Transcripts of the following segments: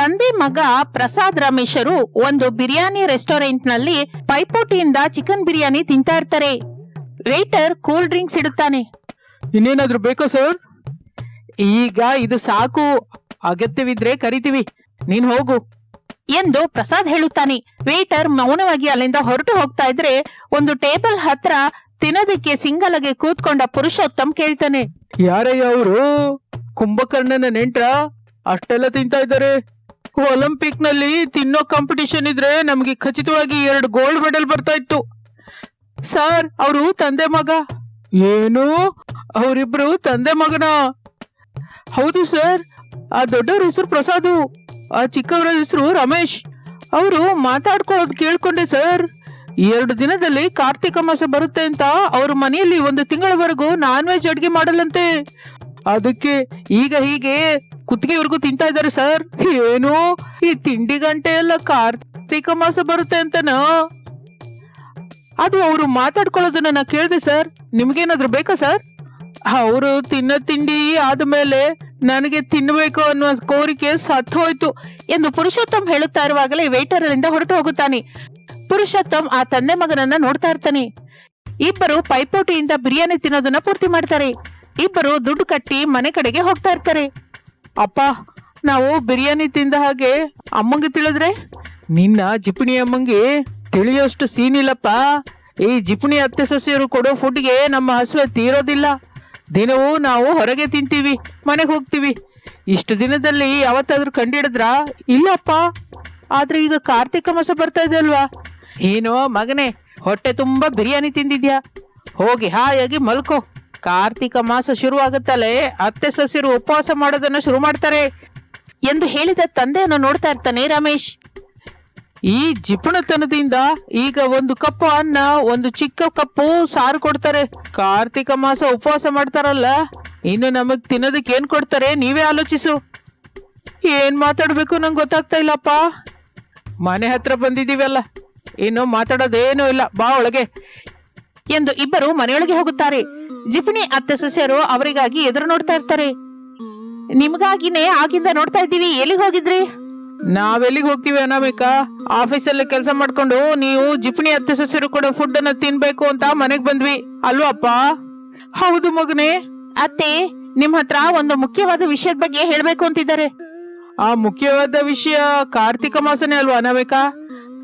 ತಂದೆ ಮಗ ಪ್ರಸಾದ್ ರಮೇಶರು ಒಂದು ಬಿರಿಯಾನಿ ರೆಸ್ಟೋರೆಂಟ್ನಲ್ಲಿ ಪೈಪೋಟಿಯಿಂದ ಚಿಕನ್ ಬಿರಿಯಾನಿ ತಿಂತಾ ಇರ್ತಾರೆ. ವೇಟರ್ ಕೂಲ್ ಡ್ರಿಂಕ್ಸ್ ಇಡುತ್ತಾನೆ. ಇನ್ನೇನಾದ್ರೂ ಬೇಕಾ ಸರ್? ಈಗ ಇದು ಸಾಕು. ಅಗತ್ಯವಿದ್ರೆ ಕರಿತೀವಿ. ನೀನ್ ಹೋಗು. ಎಂದು ಪ್ರಸಾದ್ ಹೇಳುತ್ತಾನೆ. ವೇಟರ್ ಮೌನವಾಗಿ ಅಲ್ಲಿಂದ ಹೊರಟು ಹೋಗ್ತಾ ಇದ್ರೆ ಒಂದು ಟೇಬಲ್ ಹತ್ರ ತಿನ್ನೋದಕ್ಕೆ ಸಿಂಗಲಗೆ ಕೂತ್ಕೊಂಡ ಪುರುಷೋತ್ತಮ್ ಕೇಳ್ತಾನೆ. ಯಾರಯ್ಯ ಅವರು? ಕುಂಭಕರ್ಣನ ನೆಂಟ್ರ? ಅಷ್ಟೆಲ್ಲ ತಿಂತಾ ಇದ್ದಾರೆ. ಒಲಿಂಪಿಕ್ನಲ್ಲಿ ತಿನ್ನೋ ಕಾಂಪಿಟಿಷನ್ ಇದ್ರೆ ನಮಗೆ ಖಚಿತವಾಗಿ ಎರಡು ಗೋಲ್ಡ್ ಮೆಡಲ್ ಬರ್ತಾ ಇತ್ತು. ಸರ್ ಅವರು ತಂದೆ ಮಗ. ಏನು? ಅವರಿಬ್ರು ತಂದೆ ಮಗನ? ಹೌದು ಸರ್ ಆ ದೊಡ್ಡವ್ರ ಹೆಸರು ಪ್ರಸಾದು, ಆ ಚಿಕ್ಕವರ ಹೆಸರು ರಮೇಶ್. ಅವರು ಮಾತಾಡ್ಕೊಳ್ಳೋದು ಕೇಳ್ಕೊಂಡೆ ಸರ್ ಎರಡು ದಿನದಲ್ಲಿ ಕಾರ್ತಿಕ ಮಾಸ ಬರುತ್ತೆ ಅಂತ ಅವ್ರ ಮನೆಯಲ್ಲಿ ಒಂದು ತಿಂಗಳವರೆಗೂ ನಾನ್ ವೆಜ್ ಅಡ್ಗೆ ಮಾಡಲಂತೆ ಅದಕ್ಕೆ ಈಗ ಹೀಗೆ ಕುತ್ತಿಗೆವರೆಗೂ ತಿಂತಾ ಇದ್ದಾರೆ ಸರ್. ಏನು? ಈ ತಿಂಡಿ ಗಂಟೆ ಎಲ್ಲ ಕಾರ್ತಿಕ ಮಾಸ ಬರುತ್ತೆ ಅಂತನ? ಅದು ಅವರು ಮಾತಾಡ್ಕೊಳ್ಳೋದನ್ನ ನಾ ಕೇಳಿದೆ ಸರ್. ನಿಮ್ಗೇನಾದ್ರೂ ಬೇಕಾ ಸರ್? ಅವರು ತಿನ್ನೋ ತಿಂಡಿ ಆದ್ಮೇಲೆ ನನಗೆ ತಿನ್ನಬೇಕು ಅನ್ನುವ ಕೋರಿಕೆ ಸತ್ತು ಹೋಯ್ತು ಎಂದು ಪುರುಷೋತ್ತಮ್ ಹೇಳುತ್ತಾ ಇರುವಾಗಲೇ ವೇಟರ್ ಅಲ್ಲಿಂದ ಹೊರಟು ಹೋಗುತ್ತಾನೆ. ಪುರುಷೋತ್ತಮ್ ಆ ತಂದೆ ಮಗನನ್ನ ನೋಡ್ತಾ ಇರ್ತಾನೆ. ಇಬ್ಬರು ಪೈಪೋಟಿಯಿಂದ ಬಿರಿಯಾನಿ ತಿನ್ನೋದನ್ನ ಪೂರ್ತಿ ಮಾಡ್ತಾರೆ. ಇಬ್ಬರು ದುಡ್ಡು ಕಟ್ಟಿ ಮನೆ ಕಡೆಗೆ ಹೋಗ್ತಾ ಇರ್ತಾರೆ. ಅಪ್ಪ, ನಾವು ಬಿರಿಯಾನಿ ತಿಂದ ಹಾಗೆ ಅಮ್ಮಂಗೆ ತಿಳಿದ್ರೆ? ನಿನ್ನ ಜಿಪಣಿ ಅಮ್ಮಂಗೆ ತಿಳಿಯೋಷ್ಟು ಸೀನ್ ಇಲ್ಲಪ್ಪ. ಈ ಜಿಪಣಿ ಅತ್ತೆ ಸೊಸೆಯರು ಕೊಡೋ ಫುಡ್ಗೆ ನಮ್ಮ ಹಸುವೆ ತೀರೋದಿಲ್ಲ. ದಿನವೂ ನಾವು ಹೊರಗೆ ತಿಂತೀವಿ, ಮನೆಗೆ ಹೋಗ್ತೀವಿ. ಇಷ್ಟು ದಿನದಲ್ಲಿ ಯಾವತ್ತಾದ್ರೂ ಕಂಡಿಡಿದ್ರ? ಇಲ್ಲಪ್ಪ. ಆದ್ರೆ ಈಗ ಕಾರ್ತಿಕ ಮಾಸ ಬರ್ತಾ ಇದೆ ಅಲ್ವಾ? ಏನೋ ಮಗನೇ, ಹೊಟ್ಟೆ ತುಂಬಾ ಬಿರಿಯಾನಿ ತಿಂದಿದ್ಯಾ? ಹೋಗಿ ಹಾಯಾಗಿ ಮಲ್ಕೋ. ಕಾರ್ತಿಕ ಮಾಸ ಶುರುವಾಗುತ್ತಲೇ ಅತ್ತೆ ಸೊಸೆಯರು ಉಪವಾಸ ಮಾಡೋದನ್ನ ಶುರು ಮಾಡ್ತಾರೆ ಎಂದು ಹೇಳಿದ ತಂದೆಯನ್ನು ನೋಡ್ತಾ ಇರ್ತಾನೆ ರಮೇಶ್. ಈ ಜಿಪುಣತನದಿಂದ ಈಗ ಒಂದು ಕಪ್ಪು ಅನ್ನ, ಒಂದು ಚಿಕ್ಕ ಕಪ್ಪು ಸಾರು ಕೊಡ್ತಾರೆ. ಕಾರ್ತಿಕ ಮಾಸ ಉಪವಾಸ ಮಾಡ್ತಾರಲ್ಲ, ಇನ್ನು ನಮಗ್ ತಿನ್ನೋದಕ್ಕೆ ಏನ್ ಕೊಡ್ತಾರೆ ನೀವೇ ಆಲೋಚಿಸು. ಏನ್ ಮಾತಾಡ್ಬೇಕು ನಂಗೆ ಗೊತ್ತಾಗ್ತಾ ಇಲ್ಲಪ್ಪ. ಮನೆ ಹತ್ರ ಬಂದಿದ್ದೀವಲ್ಲ, ಇನ್ನು ಮಾತಾಡೋದೇನೂ ಇಲ್ಲ, ಬಾ ಒಳಗೆ ಎಂದು ಇಬ್ಬರು ಮನೆಯೊಳಗೆ ಹೋಗುತ್ತಾರೆ. ಜಿಪಣಿ ಅತ್ತೆ ಸೊಸೆಯರು ಅವರಿಗಾಗಿ ಎದುರು ನೋಡ್ತಾ ಇರ್ತಾರೆ. ನಿಮ್ಗಾಗಿನೇ ಆಗಿಂದ ನೋಡ್ತಾ ಇದ್ದೀವಿ ಎಲ್ಲಿಗೆ ಹೋಗಿದ್ರಿ? ನಾವೆಲ್ಲಿಗೆ ಹೋಗ್ತೀವಿ ಅನಾಮಿಕ? ಆಫೀಸಲ್ಲಿ ಕೆಲಸ ಮಾಡ್ಕೊಂಡು ನೀವು ಜಿಪಣಿ ಅತ್ತೆ ಸೊಸೆರು ಕೂಡ ಫುಡ್ ಅನ್ನ ತಿನ್ಬೇಕು ಅಂತ ಮನೆಗ್ ಬಂದ್ವಿ ಅಲ್ವಪ್ಪ ಹೌದು ಮಗನೇ. ಅತ್ತೆ ನಿಮ್ ಹತ್ರ ಒಂದು ಮುಖ್ಯವಾದ ವಿಷಯದ ಬಗ್ಗೆ ಹೇಳ್ಬೇಕು ಅಂತಿದ್ದಾರೆ. ಆ ಮುಖ್ಯವಾದ ವಿಷಯ ಕಾರ್ತಿಕ ಮಾಸನೇ ಅಲ್ವಾ ಅನಾಮಿಕ?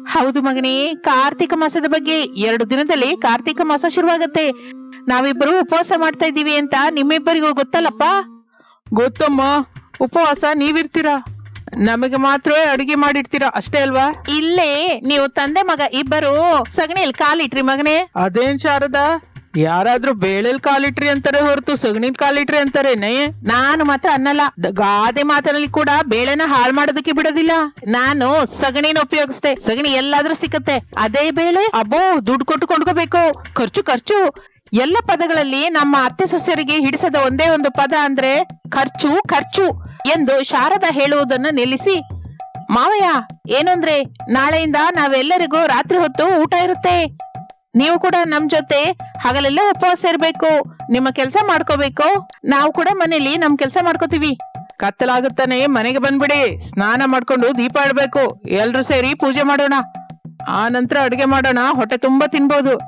ಹೌದು ಮಗನೇ ಕಾರ್ತಿಕ ಮಾಸದ ಬಗ್ಗೆ ಎರಡು ದಿನದಲ್ಲಿ ಕಾರ್ತಿಕ ಮಾಸ ಶುರುವಾಗತ್ತೆ. ನಾವಿಬ್ಬರು ಉಪವಾಸ ಮಾಡ್ತಾ ಇದ್ದೀವಿ ಅಂತ ನಿಮ್ಮಿಬ್ಬರಿಗೂ ಗೊತ್ತಲ್ಲಪ್ಪ? ಗೊತ್ತಮ್ಮ. ಉಪವಾಸ ನೀವಿರ್ತೀರಾ? ನಮಗೆ ಮಾತ್ರ ಅಡಿಗೆ ಮಾಡಿರ್ತೀರಾ ಅಷ್ಟೇ ಅಲ್ವಾ? ಇಲ್ಲೇ ನೀವು ತಂದೆ ಮಗ ಇಬ್ಬರು ಸಗಣಿಯಲ್ಲಿ ಕಾಲಿಟ್ರಿ ಮಗನೇ. ಅದೇನ್ ಶಾರದ? ಯಾರಾದ್ರೂ ಬೇಳೆಲ್ ಕಾಲಿಟ್ರಿ ಅಂತಾರೆ ಹೊರತು ಸಗಣಿಲ್ ಕಾಲಿಟ್ರಿ ಅಂತಾರೆ ನಾನು ಮಾತ್ರ ಅನ್ನಲ್ಲ. ಗಾದೆ ಮಾತಿನಲ್ಲಿ ಕೂಡ ಬೇಳೆನ ಹಾಳು ಮಾಡೋದಕ್ಕೆ ಬಿಡೋದಿಲ್ಲ. ನಾನು ಸಗಣಿನ ಉಪಯೋಗಿಸ್ತೆ ಸಗಣಿ ಎಲ್ಲಾದ್ರೂ ಸಿಕ್ಕತ್ತೆ. ಅದೇ ಬೇಳೆ ಅಬ್ಬೋ ದುಡ್ಡು ಕೊಟ್ಟು ಕೊಂಡ್ಕೋಬೇಕು. ಖರ್ಚು ಖರ್ಚು. ಎಲ್ಲ ಪದಗಳಲ್ಲಿ ನಮ್ಮ ಅತ್ತೆ ಸೊಸೆಯರಿಗೆ ಹಿಡಿಸದ ಒಂದೇ ಒಂದು ಪದ ಅಂದ್ರೆ ಖರ್ಚು ಖರ್ಚು ಎಂದು ಶಾರದಾ ಹೇಳುವುದನ್ನು ನಿಲ್ಲಿಸಿ. ಮಾವಯ್ಯ ಏನಂದ್ರೆ ನಾಳೆಯಿಂದ ನಾವೆಲ್ಲರಿಗೂ ರಾತ್ರಿ ಹೊತ್ತು ಊಟ ಇರುತ್ತೆ. ನೀವು ಕೂಡ ನಮ್ ಜೊತೆ ಹಗಲೆಲ್ಲ ಉಪವಾಸ ಇರ್ಬೇಕು. ನಿಮ್ಮ ಕೆಲಸ ಮಾಡ್ಕೋಬೇಕು. ನಾವು ಕೂಡ ಮನೇಲಿ ನಮ್ ಕೆಲಸ ಮಾಡ್ಕೋತೀವಿ. ಕತ್ತಲಾಗುತ್ತಾನೆ ಮನೆಗೆ ಬಂದ್ಬಿಡಿ. ಸ್ನಾನ ಮಾಡ್ಕೊಂಡು ದೀಪ ಇಡ್ಬೇಕು ಎಲ್ರು ಸೇರಿ ಪೂಜೆ ಮಾಡೋಣ. ಆ ನಂತರ ಅಡುಗೆ ಮಾಡೋಣ, ಹೊಟ್ಟೆ ತುಂಬಾ ತಿನ್ಬೋದು.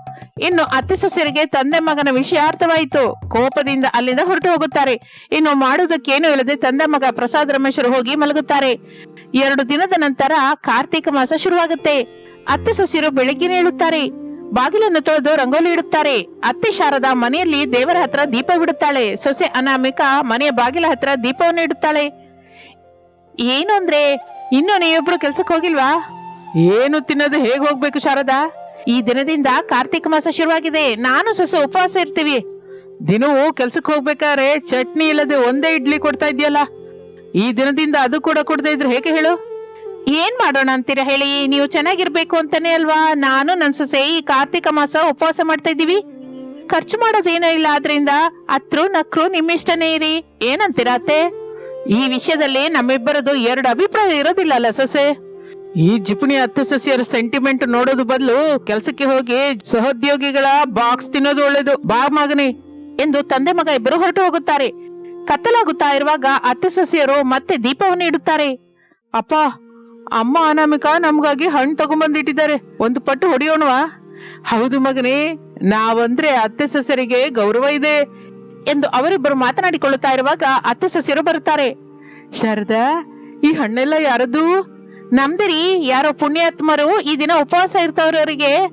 ಇನ್ನು ಅತ್ತೆ ಸೊಸೆಯರಿಗೆ ತಂದೆ ಮಗನ ವಿಷಯ ಅರ್ಥವಾಯಿತು. ಕೋಪದಿಂದ ಅಲ್ಲಿಂದ ಹೊರಟು ಹೋಗುತ್ತಾರೆ. ಇನ್ನು ಮಾಡುವುದಕ್ಕೇನು ಇಲ್ಲದೆ ತಂದೆ ಮಗ ಪ್ರಸಾದ್ ರಮೇಶರು ಹೋಗಿ ಮಲಗುತ್ತಾರೆ. ಎರಡು ದಿನದ ನಂತರ ಕಾರ್ತಿಕ ಮಾಸ ಶುರುವಾಗುತ್ತೆ. ಅತ್ತೆ ಸೊಸೆಯರು ಬೆಳಿಗ್ಗೆ ಹೇಳುತ್ತಾರೆ ಬಾಗಿಲನ್ನು ತೊಳೆದು ರಂಗೋಲಿ ಇಡುತ್ತಾರೆ. ಅತ್ತೆ ಶಾರದ ಮನೆಯಲ್ಲಿ ದೇವರ ಹತ್ರ ದೀಪ ಬಿಡುತ್ತಾಳೆ. ಸೊಸೆ ಅನಾಮಿಕ ಮನೆಯ ಬಾಗಿಲ ಹತ್ರ ದೀಪವನ್ನು ಇಡುತ್ತಾಳೆ. ಏನು ಅಂದ್ರೆ, ಇನ್ನು ನೀವಿಬ್ರು ಕೆಲ್ಸಕ್ಕೆ ಹೋಗಿಲ್ವಾ? ಏನು ತಿನ್ನೋದು ಹೇಗೆ ಹೋಗ್ಬೇಕು ಶಾರದಾ? ಈ ದಿನದಿಂದ ಕಾರ್ತಿಕ ಮಾಸ ಶುರುವಾಗಿದೆ. ನಾನು ಸೊಸೆ ಉಪವಾಸ ಇರ್ತೀವಿ. ದಿನವೂ ಕೆಲ್ಸಕ್ಕೆ ಹೋಗ್ಬೇಕಾದ್ರೆ ಚಟ್ನಿ ಇಲ್ಲದೆ ಒಂದೇ ಇಡ್ಲಿ ಕೊಡ್ತಾ ಇದೆಯಲ್ಲ ಈ ದಿನದಿಂದ ಅದು ಕೂಡ ಕೊಡ್ತಾ ಇದ್ರೆ ಹೇಗೆ ಹೇಳು? ಏನ್ ಮಾಡೋಣ ಅಂತೀರಾ ಹೇಳಿ? ನೀವು ಚೆನ್ನಾಗಿರ್ಬೇಕು ಅಂತಾನೆ ಅಲ್ವಾ? ನಾನು ನನ್ ಸೊಸೆ ಈ ಕಾರ್ತಿಕ ಮಾಸ ಉಪವಾಸ ಮಾಡ್ತಾ ಇದ್ದೀವಿ. ಖರ್ಚು ಮಾಡೋದೇನೋ ಇಲ್ಲ, ಆದ್ರಿಂದ ಅತ್ರು ನಕ್ರು ನಿಮ್ಮಿಷ್ಟನೇ ಇರಿ. ಏನಂತೀರಾ ಅತ್ತೆ? ಈ ವಿಷಯದಲ್ಲಿ ನಮ್ಮಿಬ್ಬರದು ಎರಡು ಅಭಿಪ್ರಾಯ ಇರೋದಿಲ್ಲ ಅಲ್ಲ ಸೊಸೆ. ಈ ಜಿಪುಣಿ ಹತ್ತು ಸಸಿಯರ ಸೆಂಟಿಮೆಂಟ್ ನೋಡೋದು ಬದಲು ಕೆಲಸಕ್ಕೆ ಹೋಗಿ ಸಹೋದ್ಯೋಗಿಗಳ ಬಾಕ್ಸ್ ತಿನ್ನೋದು ಒಳ್ಳೇದು. ಬಾ ಮಗನಿ ಎಂದು ತಂದೆ ಮಗ ಇಬ್ಬರು ಹೊರಟು ಹೋಗುತ್ತಾರೆ. ಕತ್ತಲಾಗುತ್ತಾ ಇರುವಾಗ ಅತ್ತೆ ಸಸಿಯರು ಮತ್ತೆ ದೀಪವನ್ನು ಇಡುತ್ತಾರೆ. ಅಪ್ಪ, ಅಮ್ಮ ಅನಾಮಿಕಾ ನಮಗಾಗಿ ಹಣ್ಣು ತಗೊಂಬಂದಿಟ್ಟಿದ್ದಾರೆ. ಒಂದು ಪಟ್ಟು ಹೊಡಿಯೋಣವಾ? ಹೌದು ಮಗನೇ, ನಾವಂದ್ರೆ ಅತ್ತೆ ಸಸ್ಯರಿಗೆ ಗೌರವ ಇದೆ ಎಂದು ಅವರಿಬ್ಬರು ಮಾತನಾಡಿಕೊಳ್ಳುತ್ತಾ ಇರುವಾಗ ಅತ್ತೆ ಸಸ್ಯರು ಬರುತ್ತಾರೆ. ಶಾರದಾ, ಈ ಹಣ್ಣೆಲ್ಲ ಯಾರದ್ದು? ನಮ್ದಿರಿ ಯಾರೋ ಪುಣ್ಯಾತ್ಮರು ಈ ದಿನ ಉಪವಾಸ ಇರ್ತವ್ರವರಿಗೆ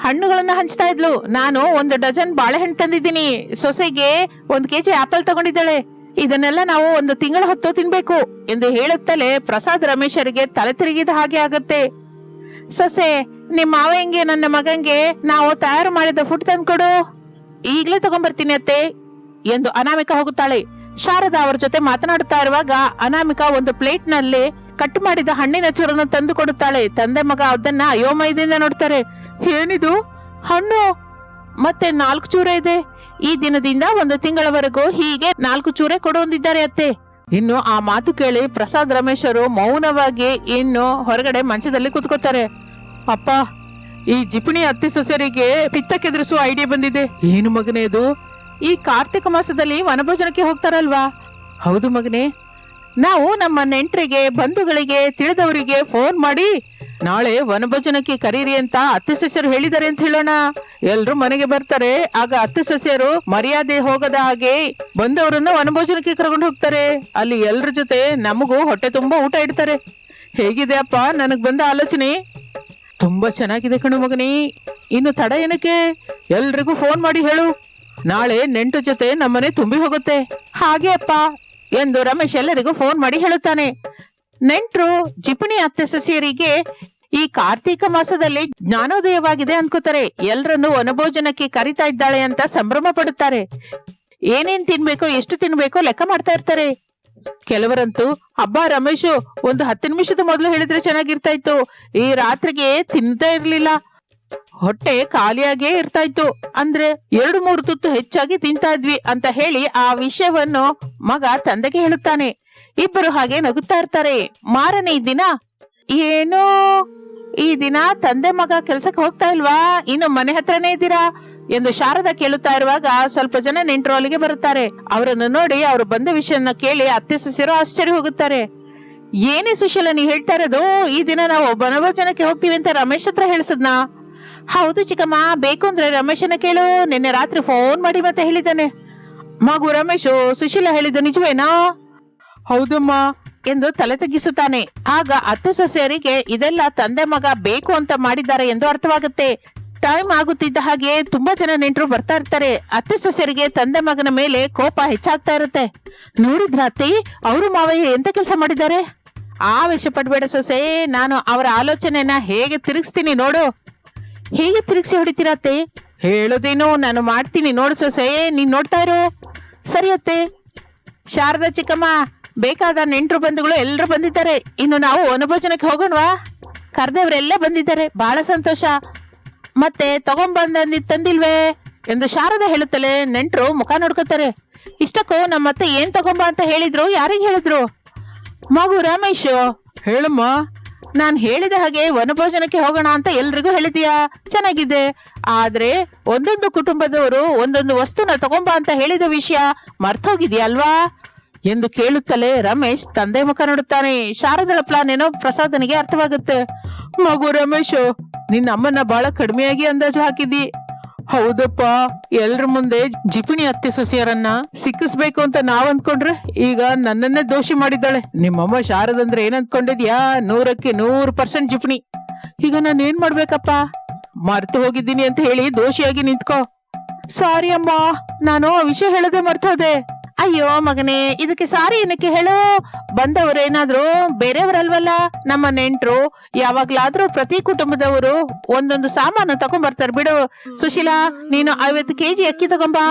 ಹಣ್ಣುಗಳನ್ನ ಹಂಚ್ತಾ ಇದ್ಲು. ನಾನು ಒಂದು ಡಜನ್ ಬಾಳೆಹಣ್ಣು ತಂದಿದ್ದೀನಿ. ಸೊಸೆಗೆ ಒಂದು ಕೆಜಿ ಆಪಲ್ ತಗೊಂಡಿದ್ದಾಳೆ. ಇದನ್ನೆಲ್ಲ ನಾವು ಒಂದು ತಿಂಗಳ ಹೊತ್ತು ತಿನ್ಬೇಕು ಎಂದು ಹೇಳುತ್ತಲೇ ಪ್ರಸಾದ್ ರಮೇಶರಿಗೆ ತಲೆ ತಿರುಗಿದ ಹಾಗೆ ಆಗುತ್ತೆ. ಸೊಸೆ, ನಿಮ್ಮ ಮಾವಂಗೆ ನನ್ನ ಮಗಂಗೆ ನಾವು ತಯಾರು ಮಾಡಿದ ಫುಡ್ ತಂದ್ಕೊಡು. ಈಗಲೇ ತಗೊಂಬರ್ತೀನಿ ಅತ್ತೆ ಎಂದು ಅನಾಮಿಕ ಹೋಗುತ್ತಾಳೆ. ಶಾರದಾ ಅವರ ಜೊತೆ ಮಾತನಾಡುತ್ತಾ ಇರುವಾಗ ಅನಾಮಿಕಾ ಒಂದು ಪ್ಲೇಟ್ನಲ್ಲಿ ಕಟ್ ಮಾಡಿದ ಹಣ್ಣಿನ ಚೂರನ್ನು ತಂದು ಕೊಡುತ್ತಾಳೆ. ತಂದೆ ಮಗ ಅದನ್ನ ಅಯೋಮಯದಿಂದ ನೋಡ್ತಾರೆ. ಏನಿದು? ಹಣ್ಣು. ಮತ್ತೆ ನಾಲ್ಕು ಚೂರೆ ಇದೆ. ಈ ದಿನದಿಂದ ಒಂದು ತಿಂಗಳವರೆಗೂ ಹೀಗೆ ನಾಲ್ಕು ಚೂರೆ ಕೊಡುವಂದಿದ್ದಾರೆ ಅತ್ತೆ. ಇನ್ನು ಆ ಮಾತು ಕೇಳಿ ಪ್ರಸಾದ್ ರಮೇಶರು ಮೌನವಾಗಿ ಇನ್ನು ಹೊರಗಡೆ ಮಂಚದಲ್ಲಿ ಕೂತ್ಕೋತಾರೆ ಅಪ್ಪ, ಈ ಜಿಪಣಿ ಅತ್ತೆ ಸೊಸೆರಿಗೆ ಪಿತ್ತ ಕೆದರಿಸುವ ಐಡಿಯಾ ಬಂದಿದೆ. ಏನು ಮಗನೇ ಇದು ಈ ಕಾರ್ತಿಕ ಮಾಸದಲ್ಲಿ ವನಭೋಜನಕ್ಕೆ ಹೋಗ್ತಾರಲ್ವಾ? ಹೌದು ಮಗನೇ. ನಾವು ನಮ್ಮ ನೆಂಟರಿಗೆ, ಬಂಧುಗಳಿಗೆ, ತಿಳಿದವರಿಗೆ ಫೋನ್ ಮಾಡಿ, ನಾಳೆ ವನಭೋಜನಕ್ಕೆ ಕರೀರಿ ಅಂತ ಅತ್ತೆ ಸಸ್ಯರು ಹೇಳಿದ್ದಾರೆ ಅಂತ ಹೇಳೋಣ. ಎಲ್ರು ಮನೆಗೆ ಬರ್ತಾರೆ. ಆಗ ಅತ್ತೆ ಸಸ್ಯರು ಮರ್ಯಾದೆ ಹೋಗದ ಹಾಗೆ ಬಂದವರನ್ನ ವನಭೋಜನಕ್ಕೆ ಕರ್ಕೊಂಡು ಹೋಗ್ತಾರೆ. ಅಲ್ಲಿ ಎಲ್ರ ಜೊತೆ ನಮಗೂ ಹೊಟ್ಟೆ ತುಂಬಾ ಊಟ ಇಡ್ತಾರೆ. ಹೇಗಿದೆ ಅಪ್ಪ? ನನಗ್ ಬಂದ ಆಲೋಚನೆ? ತುಂಬಾ ಚೆನ್ನಾಗಿದೆ ಕಣು ಮಗನಿ. ಇನ್ನು ತಡ ಏನಕ್ಕೆ? ಎಲ್ರಿಗೂ ಫೋನ್ ಮಾಡಿ ಹೇಳು. ನಾಳೆ ನೆಂಟು ಜೊತೆ ನಮ್ಮನೆ ತುಂಬಿ ಹೋಗುತ್ತೆ. ಹಾಗೆ ಅಪ್ಪ. ಎಂದು ರಮೇಶ್ ಎಲ್ಲರಿಗೂ ಫೋನ್ ಮಾಡಿ ಹೇಳುತ್ತಾನೆ. ನೆಂಟ್ರು, ಜಿಪಣಿ ಅತ್ತೆ ಸೊಸೆಯರಿಗೆ ಈ ಕಾರ್ತೀಕ ಮಾಸದಲ್ಲಿ ಜ್ಞಾನೋದಯವಾಗಿದೆ ಅನ್ಕೋತಾರೆ. ಎಲ್ರನ್ನು ವನಭೋಜನಕ್ಕೆ ಕರಿತಾ ಇದ್ದಾಳೆ ಅಂತ ಸಂಭ್ರಮ ಪಡುತ್ತಾರೆ. ಏನೇನ್ ತಿನ್ಬೇಕು, ಎಷ್ಟು ತಿನ್ಬೇಕು ಲೆಕ್ಕ ಮಾಡ್ತಾ ಇರ್ತಾರೆ. ಕೆಲವರಂತೂ ಹಬ್ಬ ರಮೇಶು, ಒಂದು ಹತ್ತು ನಿಮಿಷದ ಮೊದಲು ಹೇಳಿದ್ರೆ ಚೆನ್ನಾಗಿರ್ತಾ ಇತ್ತು. ಈ ರಾತ್ರಿಗೆ ತಿಂತಾ ಇರ್ಲಿಲ್ಲ. ಹೊಟ್ಟೆ ಖಾಲಿಯಾಗೇ ಇರ್ತಾ ಇತ್ತು ಅಂದ್ರೆ ಎರಡು ಮೂರು ತುತ್ತು ಹೆಚ್ಚಾಗಿ ತಿಂತಾ ಇದ್ವಿ ಅಂತ ಹೇಳಿ ಆ ವಿಷಯವನ್ನು ಮಗ ತಂದೆಗೆ ಹೇಳುತ್ತಾನೆ. ಇಬ್ಬರು ಹಾಗೆ ನಗುತ್ತಾ ಇರ್ತಾರೆ. ಮಾರನೇ ದಿನ ಏನು ಈ ದಿನ ತಂದೆ ಮಗ ಕೆಲ್ಸಕ್ಕೆ ಹೋಗ್ತಾ ಇಲ್ವಾ? ಇನ್ನು ಮನೆ ಹತ್ರನೇ ಇದ್ದೀರಾ? ಎಂದು ಶಾರದಾ ಕೇಳುತ್ತಾ ಇರುವಾಗ ಸ್ವಲ್ಪ ಜನ ನೆಂಟರು ಅಲ್ಲಿಗೆ ಬರುತ್ತಾರೆ. ಅವರನ್ನು ನೋಡಿ ಅವರು ಬಂದ ವಿಷಯನ ಕೇಳಿ ಅತ್ತೆ ಸಸಿರು ಆಶ್ಚರ್ಯ ಹೋಗುತ್ತಾರೆ. ಏನೇ ಸುಶೀಲ, ನೀ ಹೇಳ್ತಾ ಇರೋದು, ಈ ದಿನ ನಾವು ಬನಭೋಜನಕ್ಕೆ ಹೋಗ್ತೀವಿ ಅಂತ ರಮೇಶ್ ಹತ್ರ ಹೇಳಿಸದ್ನಾ? ಹೌದು ಚಿಕ್ಕಮ್ಮ, ಬೇಕು ಅಂದ್ರೆ ರಮೇಶನ ಕೇಳು. ನಿನ್ನೆ ರಾತ್ರಿ ಫೋನ್ ಮಾಡಿ ಮತ್ತೆ ಹೇಳಿದ್ದಾನೆ. ಮಗು ರಮೇಶು ಸುಶೀಲ ಹೇಳಿದ ನಿಜವೇನಾ? ಹೌದಮ್ಮ, ಎಂದು ತಲೆ ತಗ್ಗಿಸುತ್ತಾನೆ. ಆಗ ಅತ್ತೆ ಸೊಸೆಯರಿಗೆ ಇದೆಲ್ಲ ತಂದೆ ಮಗ ಬೇಕು ಅಂತ ಮಾಡಿದ್ದಾರೆ ಎಂದು ಅರ್ಥವಾಗುತ್ತೆ. ಟೈಮ್ ಆಗುತ್ತಿದ್ದ ಹಾಗೆ ತುಂಬಾ ಜನ ನೆಂಟರು ಬರ್ತಾ ಇರ್ತಾರೆ. ಅತ್ತೆ ಸೊಸೆಯರಿಗೆ ತಂದೆ ಮಗನ ಮೇಲೆ ಕೋಪ ಹೆಚ್ಚಾಗ್ತಾ ಇರುತ್ತೆ. ನೋಡಿದ್ರ ಅತ್ತಿ, ಅವರು ಮಾವಯ್ಯ ಎಂತ ಕೆಲಸ ಮಾಡಿದ್ದಾರೆ? ಆವೇಶ ಪಡ್ಬೇಡ ಸೊಸೆ, ನಾನು ಅವರ ಆಲೋಚನೆಯನ್ನ ಹೇಗೆ ತಿರುಗಿಸ್ತೀನಿ ನೋಡು. ಹೇಗೆ ತಿರುಗಿಸಿ ಹೊಡಿತೀರತ್ತೆ ಹೇಳೋದೇನು ನಾನು ಮಾಡ್ತೀನಿ. ನೋಡು ಸೊಸೆ ನೀನ್ ನೋಡ್ತಾ ಇರೋ. ಸರಿ ಅತ್ತೆ. ಶಾರದಾ ಚಿಕ್ಕಮ್ಮ ಬೇಕಾದ ನೆಂಟರು ಬಂಧುಗಳು ಎಲ್ಲರೂ ಬಂದಿದ್ದಾರೆ. ಇನ್ನು ನಾವು ವನಭೋಜನಕ್ಕೆ ಹೋಗೋಣವಾ? ಕರ್ದವ್ರೆಲ್ಲ ಬಂದಿದ್ದಾರೆ. ಬಹಳ ಸಂತೋಷ. ಮತ್ತೆ ತಗೊಂಬಂದಿ ತಂದಿಲ್ವೇ? ಎಂದು ಶಾರದಾ ಹೇಳುತ್ತಲೇ ನೆಂಟರು ಮುಖ ನೋಡ್ಕೋತಾರೆ. ಇಷ್ಟಕ್ಕೂ ನಮ್ಮತ್ತೆ ಏನ್ ತಗೊಂಬ ಅಂತ ಹೇಳಿದ್ರು? ಯಾರಿಗೆ ಹೇಳಿದ್ರು? ಮಗು ರಮೇಶ್. ಹೇಳಮ್ಮ ನಾನ್ ಹೇಳಿದ ಹಾಗೆ ವನಭೋಜನಕ್ಕೆ ಹೋಗೋಣ ಅಂತ ಎಲ್ರಿಗೂ ಹೇಳಿದೀಯಾ ಚೆನ್ನಾಗಿದೆ. ಆದ್ರೆ ಒಂದೊಂದು ಕುಟುಂಬದವರು ಒಂದೊಂದು ವಸ್ತುನ ತಗೊಂಬ ಅಂತ ಹೇಳಿದ ವಿಷಯ ಮರ್ತೋಗಿದ್ಯಾ ಅಲ್ವಾ ಎಂದು ಕೇಳುತ್ತಲೇ ರಮೇಶ್ ತಂದೆ ಮುಖ ನೋಡುತ್ತಾನೆ. ಶಾರದಳ ಪ್ಲಾನ್ ಏನೋ ಪ್ರಸಾದನಿಗೆ ಅರ್ಥವಾಗುತ್ತೆ. ಮಗು ರಮೇಶ್ ನಿನ್ನ ಅಮ್ಮನ ಬಹಳ ಕಡಿಮೆಯಾಗಿ ಅಂದಾಜು ಹಾಕಿದ್ದಿ. ಹೌದಪ್ಪ. ಎಲ್ರ ಮುಂದೆ ಜಿಪಿಣಿ ಅತ್ತೆ ಸೊಸಿಯರನ್ನ ಸಿಕ್ಕಿಸ್ಬೇಕು ಅಂತ ನಾವ್ ಅಂದ್ಕೊಂಡ್ರೆ ಈಗ ನನ್ನನ್ನೇ ದೋಷಿ ಮಾಡಿದ್ದಾಳೆ. ನಿಮ್ಮಮ್ಮ ಶಾರದಂದ್ರೆ ಏನ್ ಅಂದ್ಕೊಂಡಿದ್ಯಾ? ನೂರಕ್ಕೆ ನೂರು ಪರ್ಸೆಂಟ್ ಜಿಪಣಿ. ಈಗ ನಾನು ಏನ್ ಮಾಡ್ಬೇಕಪ್ಪ? ಮರ್ತು ಹೋಗಿದ್ದೀನಿ ಅಂತ ಹೇಳಿ ದೋಷಿಯಾಗಿ ನಿಂತ್ಕೋ. ಸಾರಿ ಅಮ್ಮ, ನಾನು ಆ ವಿಷಯ ಹೇಳದೆ ಮರ್ತೋದೆ ಅಯ್ಯೋ ಮಗನೇ, ಇದಕ್ಕೆ ಸಾರಿ ಏನಕ್ಕೆ ಹೇಳು? ಬಂದವರೇನಾದ್ರೂ ಬೇರೆಯವರಲ್ವಲ್ಲ? ನಮ್ಮ ನೆಂಟರು, ಯಾವಾಗ್ಲಾದ್ರೂ ಪ್ರತಿ ಕುಟುಂಬದವರು ಒಂದೊಂದು ಸಾಮಾನು ತಗೊಂಡ್ಬರ್ತಾರೆ ಬಿಡು. ಸುಶೀಲಾ, ನೀನು ಐವತ್ತು ಕೆಜಿ ಅಕ್ಕಿ ತಗೊಂಬಾ.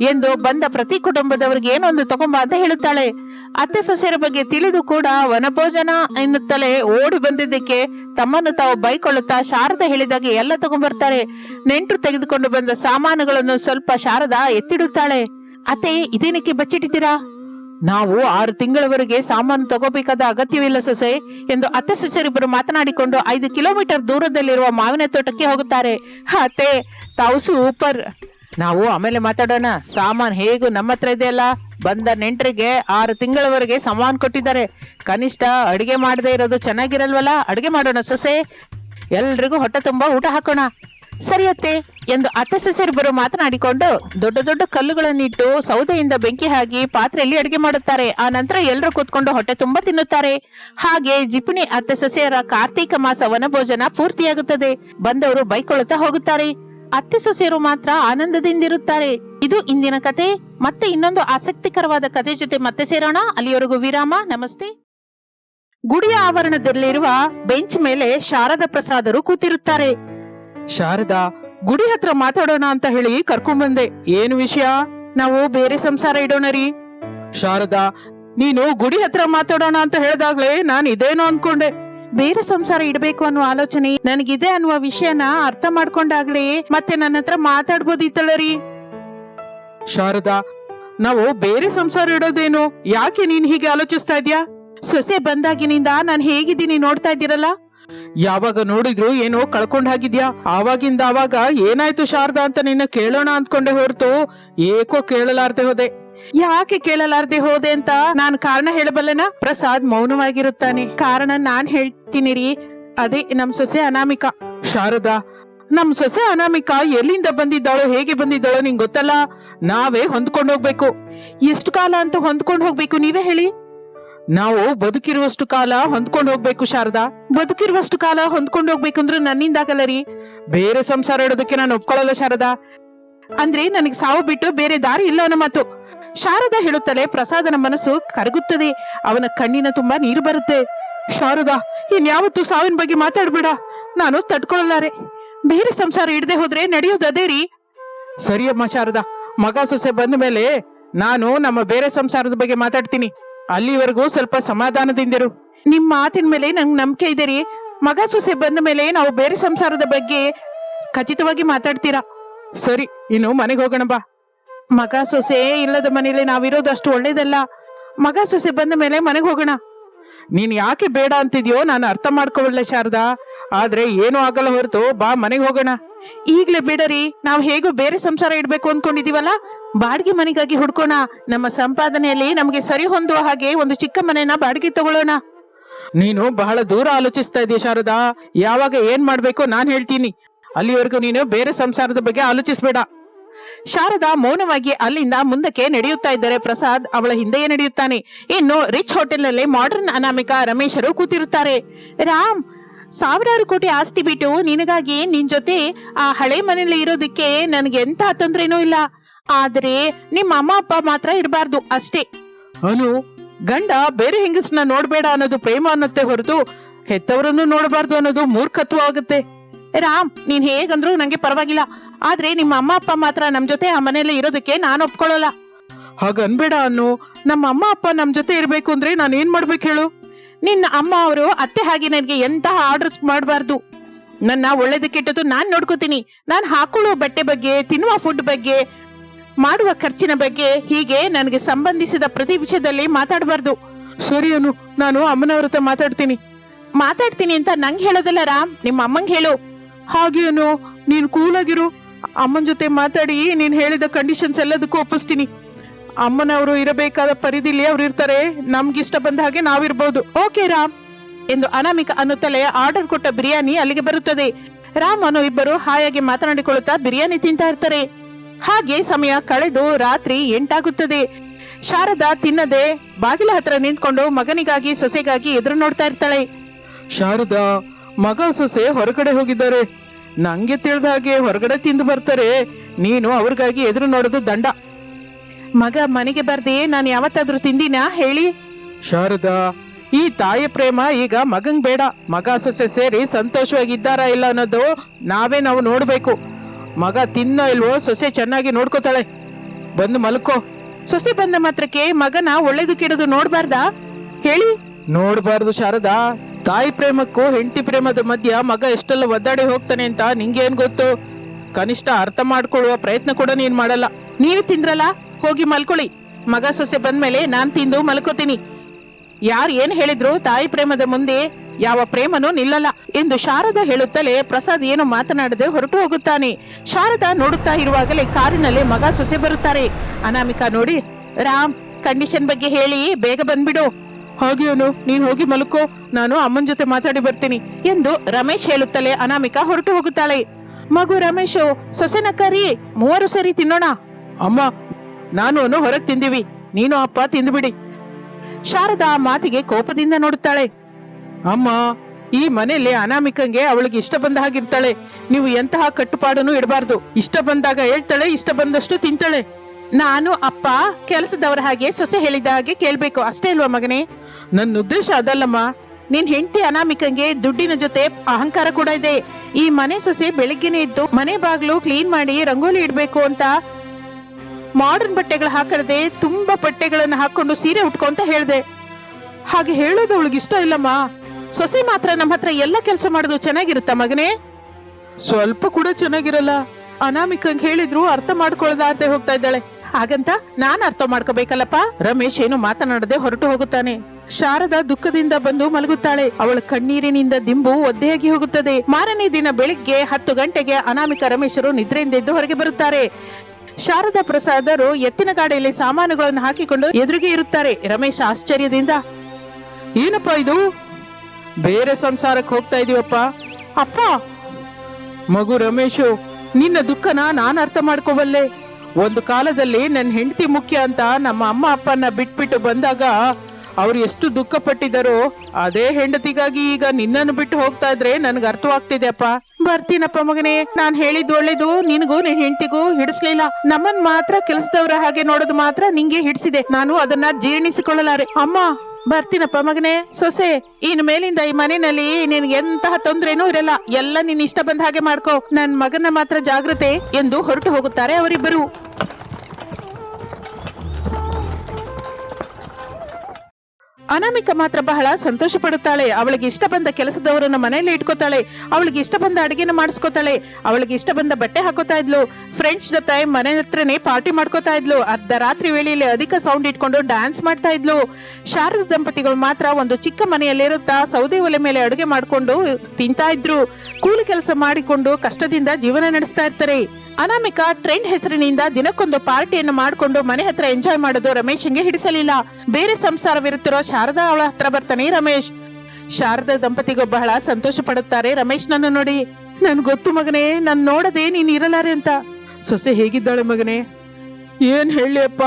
ಎಂದು ಬಂದ ಪ್ರತಿ ಕುಟುಂಬದವರಿಗೆ ಏನೊಂದು ತಗೊಂಬ ಅಂತ ಹೇಳುತ್ತಾಳೆ. ಅತ್ತೆ ಸೊಸೆಯರ ಬಗ್ಗೆ ತಿಳಿದು ಕೂಡ ವನಭೋಜನ ಎನ್ನುತ್ತಲೇ ಓಡಿ ಬಂದಿದ್ದಕ್ಕೆ ತಮ್ಮನ್ನು ತಾವು ಬೈಕೊಳ್ಳುತ್ತಾ ಶಾರದ ಹೇಳಿದಾಗ ಎಲ್ಲ ತಗೊಂಡ್ಬರ್ತಾರೆ ನೆಂಟರು ತೆಗೆದುಕೊಂಡು ಬಂದ ಸಾಮಾನುಗಳನ್ನು ಸ್ವಲ್ಪ ಶಾರದಾ ಎತ್ತಿಡುತ್ತಾಳೆ. ಅತ್ತೆ, ಇದೇನಕ್ಕೆ ಬಚ್ಚಿಟ್ಟಿದ್ದೀರಾ ನಾವು ಆರು ತಿಂಗಳವರೆಗೆ ಸಾಮಾನು ತಗೋಬೇಕಾದ ಅಗತ್ಯವಿಲ್ಲ ಸೊಸೆ ಎಂದು ಅತ್ತೆ ಸೊಸೆರಿಬ್ಬರು ಮಾತನಾಡಿಕೊಂಡು ಐದು ಕಿಲೋಮೀಟರ್ ದೂರದಲ್ಲಿರುವ ಮಾವಿನ ತೋಟಕ್ಕೆ ಹೋಗುತ್ತಾರೆ. ಅತ್ತೆ, ತಾವು ಸೂಪರ್. ನಾವು ಆಮೇಲೆ ಮಾತಾಡೋಣ. ಸಾಮಾನು ಹೇಗೂ ನಮ್ಮ ಹತ್ರ ಇದೆಯಲ್ಲ ಬಂದ ನೆಂಟರಿಗೆ ಆರು ತಿಂಗಳವರೆಗೆ ಸಾಮಾನು ಕೊಟ್ಟಿದ್ದಾರೆ. ಕನಿಷ್ಠ ಅಡಿಗೆ ಮಾಡದೇ ಇರೋದು ಚೆನ್ನಾಗಿರಲ್ವಲ್ಲ? ಅಡಿಗೆ ಮಾಡೋಣ ಸೊಸೆ. ಎಲ್ರಿಗೂ ಹೊಟ್ಟೆ ತುಂಬಾ ಊಟ ಹಾಕೋಣ. ಸರಿಯತ್ತೆ ಎಂದು ಅತ್ತೆ ಸೊಸೆರಿಬ್ಬರು ಮಾತನಾಡಿಕೊಂಡು ದೊಡ್ಡ ದೊಡ್ಡ ಕಲ್ಲುಗಳನ್ನಿಟ್ಟು ಸೌದೆಯಿಂದ ಬೆಂಕಿ ಹಾಕಿ ಪಾತ್ರೆಯಲ್ಲಿ ಅಡಿಗೆ ಮಾಡುತ್ತಾರೆ. ಆ ನಂತರ ಎಲ್ಲರೂ ಕೂತ್ಕೊಂಡು ಹೊಟ್ಟೆ ತುಂಬಾ ತಿನ್ನುತ್ತಾರೆ. ಹಾಗೆ ಜಿಪುಣಿ ಅತ್ತೆ ಸೊಸೆಯರ ಕಾರ್ತೀಕ ಮಾಸ ವನಭೋಜನ ಪೂರ್ತಿಯಾಗುತ್ತದೆ. ಬಂದವರು ಬೈಕೊಳ್ಳುತ್ತಾ ಹೋಗುತ್ತಾರೆ. ಅತ್ತೆ ಸೊಸೆಯರು ಮಾತ್ರ ಆನಂದದಿಂದಿರುತ್ತಾರೆ. ಇದು ಇಂದಿನ ಕತೆ. ಮತ್ತೆ ಇನ್ನೊಂದು ಆಸಕ್ತಿಕರವಾದ ಕತೆ ಜೊತೆ ಮತ್ತೆ ಸೇರೋಣ. ಅಲ್ಲಿಯವರೆಗೂ ವಿರಾಮ. ನಮಸ್ತೆ. ಗುಡಿಯ ಆವರಣದಲ್ಲಿರುವ ಬೆಂಚ್ ಮೇಲೆ ಶಾರದಾ ಪ್ರಸಾದರು ಕೂತಿರುತ್ತಾರೆ. ಶಾರದಾ, ಗುಡಿ ಹತ್ರ ಮಾತಾಡೋಣ ಅಂತ ಹೇಳಿ ಕರ್ಕೊಂಬಂದೆ ಏನು ವಿಷಯ? ನಾವು ಬೇರೆ ಸಂಸಾರ ಇಡೋಣ ರೀ. ಶಾರದಾ, ನೀನು ಗುಡಿ ಹತ್ರ ಮಾತಾಡೋಣ ಅಂತ ಹೇಳ್ದಾಗ್ಲೇ ನಾನು ಇದೇನೋ ಅನ್ಕೊಂಡೆ. ಬೇರೆ ಸಂಸಾರ ಇಡಬೇಕು ಅನ್ನೋ ಆಲೋಚನೆ ನನಗಿದೆ ಅನ್ನುವ ವಿಷಯನ ಅರ್ಥ ಮಾಡ್ಕೊಂಡಾಗ್ಲೇ ಮತ್ತೆ ನನ್ನ ಹತ್ರ ಮಾತಾಡ್ಬೋದಿತ್ತಲ್ಲ ರೀ. ಶಾರದಾ, ನಾವು ಬೇರೆ ಸಂಸಾರ ಇಡೋದೇನು? ಯಾಕೆ ನೀನ್ ಹೀಗೆ ಆಲೋಚಿಸ್ತಾ ಇದ್ಯಾ? ಸೊಸೆ ಬಂದಾಗಿನಿಂದ ನಾನು ಹೇಗಿದ್ದೀನಿ ನೋಡ್ತಾ ಇದ್ದೀರಲ್ಲ? ಯಾವಾಗ ನೋಡಿದ್ರು ಏನೋ ಕಳ್ಕೊಂಡ್ ಹಾಗಿದ್ಯಾ ಆವಾಗಿಂದ ಆವಾಗ ಏನಾಯ್ತು ಶಾರದಾ ಅಂತ ನಿನ್ನ ಕೇಳೋಣ ಅಂದ್ಕೊಂಡೆ ಹೊರತು ಏಕೋ ಕೇಳಲಾರ್ದೆ ಹೋದೆ. ಯಾಕೆ ಕೇಳಲಾರ್ದೆ ಹೋದೆ ಅಂತ ನಾನು ಕಾರಣ ಹೇಳಬಲ್ಲನ? ಪ್ರಸಾದ್ ಮೌನವಾಗಿರುತ್ತಾನೆ. ಕಾರಣ ನಾನ್ ಹೇಳ್ತೀನಿ ರೀ ಅದೇ ನಮ್ ಸೊಸೆ ಅನಾಮಿಕ. ಶಾರದಾ, ನಮ್ ಸೊಸೆ ಅನಾಮಿಕಾ ಎಲ್ಲಿಂದ ಬಂದಿದ್ದಾಳೋ, ಹೇಗೆ ಬಂದಿದ್ದಾಳೋ ನಿಂಗೆ ಗೊತ್ತಲ್ಲ? ನಾವೇ ಹೊಂದ್ಕೊಂಡು ಹೋಗ್ಬೇಕು ಎಷ್ಟು ಕಾಲ ಅಂತ ಹೊಂದ್ಕೊಂಡು ಹೋಗ್ಬೇಕು ನೀವೇ ಹೇಳಿ. ನಾವು ಬದುಕಿರುವಷ್ಟು ಕಾಲ ಹೊಂದ್ಕೊಂಡು ಹೋಗ್ಬೇಕು, ಶಾರದಾ. ಬದುಕಿರುವಷ್ಟು ಕಾಲ ಹೊಂದ್ಕೊಂಡು ಹೋಗ್ಬೇಕು ಅಂದ್ರೆ ನನ್ನಿಂದಾಗಲ್ಲ ರೀ. ಬೇರೆ ಸಂಸಾರ ಇಡೋದಕ್ಕೆ ನಾನು ಒಪ್ಕೊಳ್ಳಲ್ಲ, ಶಾರದಾ. ಅಂದ್ರೆ ನನಗೆ ಸಾವು ಬಿಟ್ಟು ಬೇರೆ ದಾರಿ ಇಲ್ಲ ಅನ್ನೋ ಮಾತು. ಶಾರದಾ ಹೇಳುತ್ತಲೇ ಪ್ರಸಾದನ ಮನಸ್ಸು ಕರಗುತ್ತದೆ. ಅವನ ಕಣ್ಣಿನ ತುಂಬಾ ನೀರು ಬರುತ್ತೆ. ಶಾರದಾ, ಇನ್ಯಾವತ್ತು ಸಾವಿನ ಬಗ್ಗೆ ಮಾತಾಡ್ಬೇಡ. ನಾನು ತಡ್ಕೊಳ್ಳಲಾರೆ ಬೇರೆ ಸಂಸಾರ ಇಡದೆ ಹೋದ್ರೆ ನಡೆಯೋದು ಅದೇ ರೀ. ಸರಿಯಮ್ಮ ಶಾರದಾ, ಮಗ ಸೊಸೆ ಬಂದ ಮೇಲೆ ನಾನು ನಮ್ಮ ಬೇರೆ ಸಂಸಾರದ ಬಗ್ಗೆ ಮಾತಾಡ್ತೀನಿ. ಅಲ್ಲಿವರೆಗೂ ಸ್ವಲ್ಪ ಸಮಾಧಾನದಿಂದಿರು. ನಿಮ್ ಮಾತಿನ ಮೇಲೆ ನಂಗೆ ನಂಬಿಕೆ ಇದೆ ರೀ. ಮಗ ಸೊಸೆ ಬಂದ ಮೇಲೆ ನಾವು ಬೇರೆ ಸಂಸಾರದ ಬಗ್ಗೆ ಖಚಿತವಾಗಿ ಮಾತಾಡ್ತೀರಾ? ಸರಿ, ಇನ್ನು ಮನೆಗೆ ಹೋಗೋಣ ಬಾ. ಮಗ ಸೊಸೆ ಇಲ್ಲದ ಮನೇಲಿ ನಾವಿರೋದು ಅಷ್ಟು ಒಳ್ಳೇದಲ್ಲ. ಮಗ ಸೊಸೆ ಬಂದ ಮೇಲೆ ಮನೆಗೆ ಹೋಗೋಣ. ನೀನ್ ಯಾಕೆ ಬೇಡ ಅಂತಿದ್ಯೋ ನಾನು ಅರ್ಥ ಮಾಡ್ಕೋಬಲ್ಲ ಶಾರದಾ. ಆದ್ರೆ ಏನೂ ಆಗಲ್ಲ ಹೊರತು ಬಾ ಮನೆಗೆ ಹೋಗೋಣ. ಈಗ್ಲೇ ಬಿಡರಿ, ನಾವ್ ಹೇಗೂ ಬೇರೆ ಸಂಸಾರ ಇಡ್ಬೇಕು ಅನ್ಕೊಂಡಿದೀವಲ್ಲ? ಬಾಡಿಗೆ ಮನೆಗಾಗಿ ಹುಡ್ಕೋಣ. ನಮ್ಮ ಸಂಪಾದನೆಯಲ್ಲಿ ನಮಗೆ ಸರಿ ಹೊಂದುವ ಹಾಗೆ ಒಂದು ಚಿಕ್ಕ ಮನೆನ ಬಾಡಿಗೆ ತಗೊಳ್ಳೋಣ. ನೀನು ಬಹಳ ದೂರ ಆಲೋಚಿಸ್ತಾ ಇದೀಯ ಶಾರದಾ. ಯಾವಾಗ ಏನ್ ಮಾಡ್ಬೇಕು ನಾನ್ ಹೇಳ್ತೀನಿ. ಅಲ್ಲಿವರೆಗೂ ನೀನು ಬೇರೆ ಸಂಸಾರದ ಬಗ್ಗೆ ಆಲೋಚಿಸ್ಬೇಡ. ಶಾರದಾ ಮೌನವಾಗಿ ಅಲ್ಲಿಂದ ಮುಂದಕ್ಕೆ ನಡೆಯುತ್ತಾ ಇದ್ದರೆ ಪ್ರಸಾದ್ ಅವಳ ಹಿಂದೆಯೇ ನಡೆಯುತ್ತಾನೆ. ಇನ್ನು ರಿಚ್ ಹೋಟೆಲ್ನಲ್ಲಿ ಮಾಡರ್ನ್ ಅನಾಮಿಕಾ ರಮೇಶರು ಕೂತಿರುತ್ತಾರೆ. ರಾಮ್ ಸಾವಿರಾರು ಕೋಟಿ ಆಸ್ತಿ ಬಿಟ್ಟು ನಿನಗಾಗಿ ನಿನ್ ಜೊತೆ ಆ ಹಳೆ ಮನೆಯಲ್ಲಿ ಇರೋದಕ್ಕೆ ನನಗೆ ಎಂತ ತೊಂದ್ರೆನೂ ಇಲ್ಲ. ಆದ್ರೆ ನಿಮ್ಮ ಅಮ್ಮ ಅಪ್ಪ ಮಾತ್ರ ಇರಬಾರ್ದು ಅಷ್ಟೇ. ಅನು ಗಂಡ ಬೇರೆ ಹೆಂಗಸನ್ನ ನೋಡ್ಬೇಡ ಅನ್ನೋದು ಪ್ರೇಮ ಅನ್ನತ್ತೆ ಹೊರತು ಹೆತ್ತವರನ್ನು ನೋಡಬಾರ್ದು ಅನ್ನೋದು ಮೂರ್ಖತ್ವ ಆಗುತ್ತೆ. ರಾಮ್ ನೀನ್ ಹೇಗಂದ್ರು ನಂಗೆ ಪರವಾಗಿಲ್ಲ. ಆದ್ರೆ ನಿಮ್ಮ ಅಮ್ಮ ಅಪ್ಪ ಮಾತ್ರ ನಮ್ ಜೊತೆ ಆ ಮನೆಯಲ್ಲಿ ಇರೋದಕ್ಕೆ ನಾನು ಒಪ್ಕೊಳ್ಳಲ್ಲ. ಹಾಗನ್ಬೇಡ ಅನ್ನು ನಮ್ಮ ಅಮ್ಮ ಅಪ್ಪ ನಮ್ ಜೊತೆ ಇರ್ಬೇಕು ಅಂದ್ರೆ ನಾನು ಏನ್ ಮಾಡ್ಬೇಕು ಹೇಳು? ನಿನ್ನ ಅಮ್ಮ ಅವರು ಅತ್ತೆ ಹಾಗೆ ನನಗೆ ಎಂತಹ ಆರ್ಡರ್ಸ್ ಮಾಡಬಾರ್ದು. ನನ್ನ ಒಳ್ಳೇದು ಕೆಟ್ಟದ್ದು ನಾನ್ ನೋಡ್ಕೋತೀನಿ. ನಾನ್ ಹಾಕೊಳ್ಳುವ ಬಟ್ಟೆ ಬಗ್ಗೆ, ತಿನ್ನುವ ಫುಡ್ ಬಗ್ಗೆ, ಮಾಡುವ ಖರ್ಚಿನ ಬಗ್ಗೆ ಹೀಗೆ ನನಗೆ ಸಂಬಂಧಿಸಿದ ಪ್ರತಿ ವಿಷಯದಲ್ಲಿ ಮಾತಾಡಬಾರ್ದು. ಸರಿ ಅನು, ನಾನು ಅಮ್ಮನವ್ರ ಹತ್ರ ಮಾತಾಡ್ತೀನಿ. ಮಾತಾಡ್ತೀನಿ ಅಂತ ನಂಗೆ ಹೇಳೋದಲ್ಲ ರಾಮ್, ನಿಮ್ಮ ಅಮ್ಮಂಗೆ ಹೇಳು. ಹಾಗೆ ಅನು, ನೀನ್ ಕೂಲಾಗಿರು. ಅಮ್ಮನ ಜೊತೆ ಮಾತಾಡಿ, ನೀನ್ ಹೇಳಿದ ಕಂಡೀಷನ್ಸ್ ಎಲ್ಲದಕ್ಕೂ ಒಪ್ಪಿಸ್ತೀನಿ. ಅಮ್ಮನವರು ಇರಬೇಕಾದ ಪರಿಧಿಲಿ ಅವ್ರು ಇರ್ತಾರೆ. ನಮ್ಗಿಷ್ಟ ಬಂದ ಹಾಗೆ ನಾವಿರ್ಬೋದು. ಓಕೆ, ರಾಮ್. ಎಂದು ಅನಾಮಿಕ ಅನ್ನುತ್ತಲೇ ಆರ್ಡರ್ ಕೊಟ್ಟ ಬಿರಿಯಾನಿ ಅಲ್ಲಿಗೆ ಬರುತ್ತದೆ. ರಾಮ್ ಅನ್ನು ಇಬ್ಬರು ಹಾಯಾಗಿ ಮಾತನಾಡಿಕೊಳ್ಳುತ್ತಾ ಬಿರಿಯಾನಿ ತಿಂತಾ ಇರ್ತಾರೆ. ಹಾಗೆ ಸಮಯ ಕಳೆದು ರಾತ್ರಿ ಎಂಟಾಗುತ್ತದೆ. ಶಾರದಾ ತಿನ್ನದೆ ಬಾಗಿಲ ಹತ್ರ ನಿಂತ್ಕೊಂಡು ಮಗನಿಗಾಗಿ, ಸೊಸೆಗಾಗಿ ಎದುರು ನೋಡ್ತಾ ಇರ್ತಾಳೆ. ಶಾರದಾ, ಮಗ, ಸೊಸೆ ಹೊರಗಡೆ ಹೋಗಿದ್ದಾರೆ. ನಂಗೆ ತಿಳಿದ ಹಾಗೆ ಹೊರಗಡೆ ತಿಂದು ಬರ್ತಾರೆ. ನೀನು ಅವ್ರಿಗಾಗಿ ಎದುರು ನೋಡೋದು ದಂಡ. ಮಗ ಮನೆಗೆ ಬರ್ದೆ ನಾನು ಯಾವತ್ತಾದ್ರೂ ತಿಂದಿನಾ ಹೇಳಿ? ಶಾರದಾ ಈ ತಾಯಿ ಪ್ರೇಮ ಈಗ ಮಗಂಗ್ ಬೇಡ. ಮಗ ಸೊಸೆ ಸೇರಿ ಸಂತೋಷವಾಗಿದ್ದಾರಾ ಇಲ್ಲ ಅನ್ನೋದು ನಾವೇ ನಾವು ನೋಡ್ಬೇಕು. ಮಗ ತಿನ್ನೋ ಇಲ್ವೋ ಸೊಸೆ ಚೆನ್ನಾಗಿ ನೋಡ್ಕೋತಾಳೆ. ಬಂದು ಮಲ್ಕೋ. ಸೊಸೆ ಬಂದ ಮಾತ್ರಕ್ಕೆ ಮಗನ ಒಳ್ಳೇದು ಕೆಡದು ನೋಡ್ಬಾರ್ದಾ? ಹೇಳಿ. ನೋಡ್ಬಾರ್ದು ಶಾರದಾ. ತಾಯಿ ಪ್ರೇಮಕ್ಕೂ ಹೆಂಡತಿ ಪ್ರೇಮದ ಮಧ್ಯ ಮಗ ಎಷ್ಟೆಲ್ಲ ಒದ್ದಾಡಿ ಹೋಗ್ತಾನೆ ಅಂತ ನಿಂಗೇನ್ ಗೊತ್ತು? ಕನಿಷ್ಠ ಅರ್ಥ ಮಾಡ್ಕೊಳ್ಳುವ ಪ್ರಯತ್ನ ಕೂಡ ನೀನ್ ಮಾಡಲ್ಲ. ನೀವೇ ತಿಂದ್ರಲ್ಲ? ಹೋಗಿ ಮಲ್ಕೊಳ್ಳಿ. ಮಗ ಸೊಸೆ ಬಂದ್ಮೇಲೆ ನಾನ್ ತಿಂದು ಮಲ್ಕೋತೀನಿ. ಯಾರು ಏನ್ ಹೇಳಿದ್ರು ತಾಯಿ ಪ್ರೇಮದ ಮುಂದೆ ಯಾವ ಪ್ರೇಮನೂ ನಿಲ್ಲಲ್ಲ ಎಂದು ಶಾರದ ಹೇಳುತ್ತಲೇ ಪ್ರಸಾದ್ ಏನು ಮಾತನಾಡದೆ ಹೊರಟು ಹೋಗುತ್ತಾನೆ. ಶಾರದ ನೋಡುತ್ತಾ ಇರುವಾಗಲೇ ಕಾರಿನಲ್ಲಿ ಮಗ ಸೊಸೆ ಬರುತ್ತಾರೆ. ಅನಾಮಿಕಾ ನೋಡಿ, ರಾಮ್, ಕಂಡೀಷನ್ ಬಗ್ಗೆ ಹೇಳಿ, ಬೇಗ ಬಂದ್ಬಿಡು. ಹೋಗಿವನು ನೀನ್ ಹೋಗಿ ಮಲ್ಕೋ, ನಾನು ಅಮ್ಮನ ಜೊತೆ ಮಾತಾಡಿ ಬರ್ತೀನಿ. ಎಂದು ರಮೇಶ್ ಹೇಳುತ್ತಲೇ ಅನಾಮಿಕಾ ಹೊರಟು ಹೋಗುತ್ತಾಳೆ. ಮಗು ರಮೇಶ್, ಸೊಸೆನ ಕರಿ, ಮೂವರು ಸರಿ ತಿನ್ನೋಣ. ಅಮ್ಮ ನಾನು ಅವನು ಹೊರಗ್ ತಿಂದಿವಿ. ನೀನು ಅಪ್ಪ ತಿಂದ್ಬಿಡಿ. ಶಾರದಾ ಮಾತಿಗೆ ಕೋಪದಿಂದ ನೋಡುತ್ತಾಳೆ. ಅಮ್ಮ, ಈ ಮನೆಯಲ್ಲಿ ಅನಾಮಿಕಂಗೆ ಅವಳಿಗೆ ಇಷ್ಟ ಬಂದ ಹಾಗಿರ್ತಾಳೆ. ನೀವು ಎಂತಹ ಕಟ್ಟುಪಾಡನ್ನು ಇಡಬಾರ್ದು. ಇಷ್ಟ ಬಂದಾಗ ಹೇಳ್ತಾಳೆ, ಇಷ್ಟ ಬಂದಷ್ಟು ತಿಂತಾಳೆ. ನಾನು ಅಪ್ಪ ಕೆಲಸದವರ ಹಾಗೆ ಸೊಸೆ ಹೇಳಿದ ಹಾಗೆ ಕೇಳ್ಬೇಕು. ಅಷ್ಟೇ ಇಲ್ವಾ ಮಗನೇ? ನನ್ನ ಉದ್ದೇಶ ಅದಲ್ಲಮ್ಮ. ನಿನ್ ಹೆಂಡತಿ ಅನಾಮಿಕಂಗೆ ದುಡ್ಡಿನ ಜೊತೆ ಅಹಂಕಾರ ಕೂಡ ಇದೆ. ಈ ಮನೆ ಸೊಸೆ ಬೆಳಿಗ್ಗೆನೆ ಇದ್ದು ಮನೆ ಬಾಗ್ಲು ಕ್ಲೀನ್ ಮಾಡಿ ರಂಗೋಲಿ ಇಡ್ಬೇಕು ಅಂತ ಮಾಡರ್ನ್ ಬಟ್ಟೆಗಳು ಹಾಕರದೆ ತುಂಬಾ ಬಟ್ಟೆಗಳನ್ನು ಹಾಕೊಂಡು ಸೀರೆ ಉಟ್ಕೊಂತ ಹೇಳ್ದೆ. ಹಾಗೆ ಹೇಳೋದು ಅವಳಿಗೆ ಇಷ್ಟ ಇಲ್ಲಮ್ಮ. ಸೊಸೆ ಮಾತ್ರ ನಮ್ಮ ಹತ್ರ ಎಲ್ಲ ಕೆಲಸ ಮಾಡೋದು ಚೆನ್ನಾಗಿರುತ್ತ ಮಗನೇ? ಸ್ವಲ್ಪ ಕೂಡ ಚೆನ್ನಾಗಿರಲ್ಲ. ಅನಾಮಿಕಂಗ್ ಹೇಳಿದ್ರು ಅರ್ಥ ಮಾಡ್ಕೊಳ್ಳದಾರ್ದೆ ಹೋಗ್ತಾ ಇದ್ದಾಳೆ. ಹಾಗಂತ ನಾನ್ ಅರ್ಥ ಮಾಡ್ಕೋಬೇಕಲ್ಲಪ್ಪ? ರಮೇಶ್ ಏನು ಮಾತನಾಡದೆ ಹೊರಟು ಹೋಗುತ್ತಾನೆ. ಶಾರದಾ ದುಃಖದಿಂದ ಬಂದು ಮಲಗುತ್ತಾಳೆ. ಅವಳ ಕಣ್ಣೀರಿನಿಂದ ದಿಂಬು ಒದ್ದೆಯಾಗಿ ಹೋಗುತ್ತದೆ. ಮಾರನೇ ದಿನ ಬೆಳಿಗ್ಗೆ ಹತ್ತು ಗಂಟೆಗೆ ಅನಾಮಿಕ ರಮೇಶರು ನಿದ್ರೆಯಿಂದ ಎದ್ದು ಹೊರಗೆ ಬರುತ್ತಾರೆ. ಶಾರದಾ ಪ್ರಸಾದರು ಎತ್ತಿನ ಗಾಡಿಯಲ್ಲಿ ಸಾಮಾನುಗಳನ್ನು ಹಾಕಿಕೊಂಡು ಎದುರಿಗೆ ಇರುತ್ತಾರೆ. ರಮೇಶ್ ಆಶ್ಚರ್ಯದಿಂದ, ಏನಪ್ಪ ಇದು? ಬೇರೆ ಸಂಸಾರಕ್ಕೆ ಹೋಗ್ತಾ ಇದೀವಪ್ಪ? ಅಪ್ಪ, ಮಗು ರಮೇಶು, ನಿನ್ನ ದುಃಖನ ನಾನು ಅರ್ಥ ಮಾಡ್ಕೋಬಲ್ಲೆ ಒಂದು ಕಾಲದಲ್ಲಿ ನನ್ನ ಹೆಂಡತಿ ಮುಖ್ಯ ಅಂತ ನಮ್ಮ ಅಮ್ಮ ಅಪ್ಪನ ಬಿಟ್ಬಿಟ್ಟು ಬಂದಾಗ ಅವ್ರು ಎಷ್ಟು ದುಃಖ ಪಟ್ಟಿದ್ದಾರೋ ಅದೇ ಹೆಂಡತಿಗಾಗಿ ಈಗ ನಿನ್ನನ್ನು ಬಿಟ್ಟು ಹೋಗ್ತಾ ಇದ್ರೆ ನನಗೆ ಅರ್ಥವಾಗ್ತಿದೆ ಅಪ್ಪ. ಬರ್ತೀನಪ್ಪ ಮಗನೇ, ನಾನ್ ಹೇಳಿದ್ ಒಳ್ಳೇದು, ನಿನಗೂ ನಿನ್ ಹೆಂಡತಿಗೂ ಹಿಡಿಸ್ಲಿಲ್ಲ. ನಮ್ಮನ್ ಮಾತ್ರ ಕೆಲಸದವ್ರ ಹಾಗೆ ನೋಡೋದು ಮಾತ್ರ ನಿಂಗೆ ಹಿಡಿಸಿದೆ. ನಾನು ಅದನ್ನ ಜೀರ್ಣಿಸಿಕೊಳ್ಳಲಾರೆ. ಅಮ್ಮ, ಬರ್ತೀನಪ್ಪ ಮಗನೇ, ಸೊಸೆ, ಇನ್ ಮೇಲಿಂದ ಈ ಮನೆಯಲ್ಲಿ ನಿನ್ಗೆ ಎಂತಹ ತೊಂದ್ರೆನೂ ಇರಲ್ಲ. ಎಲ್ಲ ನಿನ್ ಇಷ್ಟ ಬಂದ ಹಾಗೆ ಮಾಡ್ಕೋ. ನನ್ ಮಗನ ಮಾತ್ರ ಜಾಗ್ರತೆ ಎಂದು ಹೊರಟು ಹೋಗುತ್ತಾರೆ ಅವರಿಬ್ಬರು. ಅನಾಮಿಕ ಮಾತ್ರ ಬಹಳ ಸಂತೋಷ ಪಡುತ್ತಾಳೆ. ಅವಳಿಗೆ ಇಷ್ಟ ಬಂದ ಕೆಲಸದವರನ್ನ ಮನೆಯಲ್ಲಿ ಇಟ್ಕೋತಾಳೆ. ಅವಳಿಗೆ ಇಷ್ಟ ಬಂದ ಅಡಿಗೆನ ಮಾಡಿಸ್ಕೋತಾಳೆ. ಅವಳಿಗೆ ಇಷ್ಟ ಬಂದ ಬಟ್ಟೆ ಹಾಕೋತಾ ಇದ್ಲು. ಫ್ರೆಂಡ್ಸ್ ಜೊತೆ ಮನೆ ಹತ್ರನೇ ಪಾರ್ಟಿ ಮಾಡ್ಕೋತಾ ಇದ್ಲು. ಅರ್ಧ ರಾತ್ರಿ ವೇಳೆಯಲ್ಲಿ ಅಧಿಕ ಸೌಂಡ್ ಇಟ್ಕೊಂಡು ಡ್ಯಾನ್ಸ್ ಮಾಡ್ತಾ ಇದ್ಲು. ಶಾರದ ದಂಪತಿಗಳು ಮಾತ್ರ ಒಂದು ಚಿಕ್ಕ ಮನೆಯಲ್ಲಿರುತ್ತಾ ಸೌದೆ ಒಲೆ ಮೇಲೆ ಅಡುಗೆ ಮಾಡ್ಕೊಂಡು ತಿಂತಾ ಇದ್ರು. ಕೂಲಿ ಕೆಲಸ ಮಾಡಿಕೊಂಡು ಕಷ್ಟದಿಂದ ಜೀವನ ನಡೆಸ್ತಾ ಇರ್ತಾರೆ. ಅನಾಮಿಕ ಟ್ರೆಂಡ್ ಹೆಸರಿನಿಂದ ದಿನಕ್ಕೊಂದು ಪಾರ್ಟಿಯನ್ನು ಮಾಡಿಕೊಂಡು ಮನೆ ಹತ್ರ ಎಂಜಾಯ್ ಮಾಡೋದು ರಮೇಶ್ಗೆ ಹಿಡಿಸಲಿಲ್ಲ. ಬೇರೆ ಸಂಸಾರವಿರುತ್ತಿರೋ ಶಾರದಾ ಅವಳ ಹತ್ರ ಬರ್ತಾನೆ ರಮೇಶ್. ಶಾರದಾ ದಂಪತಿಗೂ ಬಹಳ ಸಂತೋಷ ಪಡುತ್ತಾರೆ. ರಮೇಶ್ ನನ್ನ ನೋಡಿ, ನನ್ ಗೊತ್ತು ಮಗನೇ, ನನ್ ನೋಡದೆ ನೀನ್ ಇರಲಾರೆ ಅಂತ. ಸೊಸೆ ಹೇಗಿದ್ದಾಳೆ ಮಗನೇ? ಏನ್ ಹೇಳಿ ಅಪ್ಪ?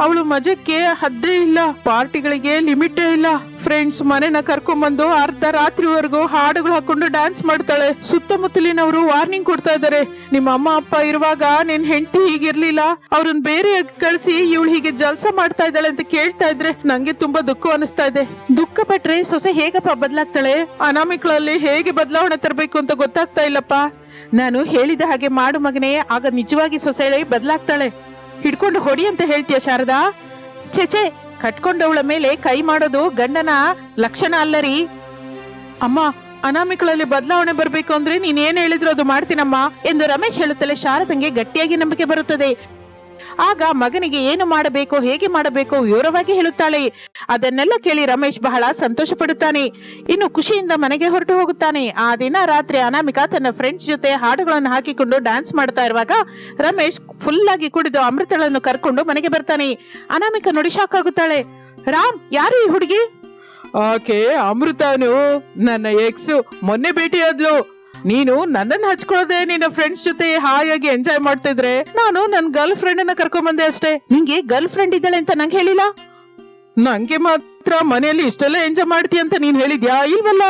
ಅವಳು ಮಜಕ್ಕೆ ಹದ್ದೇ ಇಲ್ಲ. ಪಾರ್ಟಿಗಳಿಗೆ ಲಿಮಿಟೇ ಇಲ್ಲ. ಫ್ರೆಂಡ್ಸ್ ಮನೆನ ಕರ್ಕೊಂಬಂದು ಅರ್ಧ ರಾತ್ರಿವರೆಗೂ ಹಾಡುಗಳು ಹಾಕೊಂಡು ಡ್ಯಾನ್ಸ್ ಮಾಡ್ತಾಳೆ. ಸುತ್ತಮುತ್ತಲಿನವರು ವಾರ್ನಿಂಗ್ ಕೊಡ್ತಾ ಇದ್ದಾರೆ. ನಿಮ್ಮ ಅಮ್ಮ, ಅಪ್ಪ ಇರುವಾಗ ನಿನ್ ಹೆಂಡತಿ ಹೀಗಿರ್ಲಿಲ್ಲ. ಅವ್ರನ್ನ ಬೇರೆ ಕಳಿಸಿ ಇವಳು ಹೀಗೆ ಜಲ್ಸ ಮಾಡ್ತಾ ಇದ್ದಾಳೆ ಅಂತ ಕೇಳ್ತಾ ಇದ್ರೆ ನಂಗೆ ತುಂಬಾ ದುಃಖ ಅನಿಸ್ತಾ ಇದೆ. ದುಃಖ ಪಟ್ರೆ ಸೊಸೆ ಹೇಗಪ್ಪ ಬದಲಾಗ್ತಾಳೆ? ಅನಾಮಿಕಳಲ್ಲಿ ಹೇಗೆ ಬದಲಾವಣೆ ತರಬೇಕು ಅಂತ ಗೊತ್ತಾಗ್ತಾ ಇಲ್ಲಪ್ಪ. ನಾನು ಹೇಳಿದ ಹಾಗೆ ಮಾಡು ಮಗನೇ, ಆಗ ನಿಜವಾಗಿ ಸೊಸೆ ಬದಲಾಗ್ತಾಳೆ. ಹಿಡ್ಕೊಂಡು ಹೊಡಿ ಅಂತ ಹೇಳ್ತೀಯ ಶಾರದಾ? ಛೇ ಕಟ್ಕೊಂಡವಳ ಮೇಲೆ ಕೈ ಮಾಡೋದು ಗಂಡನ ಲಕ್ಷಣ ಅಲ್ಲರಿ. ಅಮ್ಮ, ಅನಾಮಿಕಳಲ್ಲಿ ಬದಲಾವಣೆ ಬರ್ಬೇಕು ಅಂದ್ರೆ ನೀನ್ ಏನ್ ಹೇಳಿದ್ರು ಅದು ಮಾಡ್ತೀನಮ್ಮ? ಎಂದು ರಮೇಶ್ ಹೇಳುತ್ತಲೇ ಶಾರದಂಗೆ ಗಟ್ಟಿಯಾಗಿ ನಂಬಿಕೆ ಬರುತ್ತದೆ. ಆಗ ಮಗನಿಗೆ ಏನು ಮಾಡಬೇಕು, ಹೇಗೆ ಮಾಡಬೇಕು ವಿವರವಾಗಿ ಹೇಳುತ್ತಾಳೆ. ಅದನ್ನೆಲ್ಲ ಕೇಳಿ ರಮೇಶ್ ಬಹಳ ಸಂತೋಷ ಪಡುತ್ತಾನೆ ಇನ್ನು ಖುಷಿಯಿಂದ ಮನೆಗೆ ಹೊರಟು ಹೋಗುತ್ತಾನೆ. ಆ ದಿನ ರಾತ್ರಿ ಅನಾಮಿಕಾ ತನ್ನ ಫ್ರೆಂಡ್ಸ್ ಜೊತೆ ಹಾಡುಗಳನ್ನು ಹಾಕಿಕೊಂಡು ಡ್ಯಾನ್ಸ್ ಮಾಡ್ತಾ ಇರುವಾಗ ರಮೇಶ್ ಫುಲ್ ಆಗಿ ಕುಡಿದು ಅಮೃತಳನ್ನು ಕರ್ಕೊಂಡು ಮನೆಗೆ ಬರ್ತಾನೆ. ಅನಾಮಿಕಾ ನೋಡಿ ಶಾಕ್ ಆಗುತ್ತಾಳೆ. ರಾಮ್, ಯಾರು ಈ ಹುಡುಗಿ? ಆಕೆ ಅಮೃತನು. ನನ್ನ ಎಕ್ಸ್ ಮೊನ್ನೆ ಭೇಟಿಯಾದ್ಲು. ನೀನು ನನ್ನನ್ನು ಹಚ್ಕೊಳ್ಳದೆ ನಿನ್ನ ಫ್ರೆಂಡ್ಸ್ ಜೊತೆ ಹಾಯಾಗಿ ಎಂಜಾಯ್ ಮಾಡ್ತಿದ್ರೆ, ನಾನು ನನ್ನ ಗರ್ಲ್ ಫ್ರೆಂಡ್ ಅನ್ನ ಕರ್ಕೊಂಡ್ ಬಂದೆ ಅಷ್ಟೇ. ನಿಂಗೆ ಗರ್ಲ್ ಫ್ರೆಂಡ್ ಇದ್ದಾಳೆ ಅಂತ ನಂಗೆ ಹೇಳಿಲ್ಲ? ನಂಗೆ ಮಾತ್ರ ಮನೆಯಲ್ಲಿ ಇಷ್ಟೆಲ್ಲ ಎಂಜಾಯ್ ಮಾಡ್ತೀಯ ಅಂತ ನೀನ್ ಹೇಳಿದ್ಯಾ? ಇಲ್ವಲ್ಲ?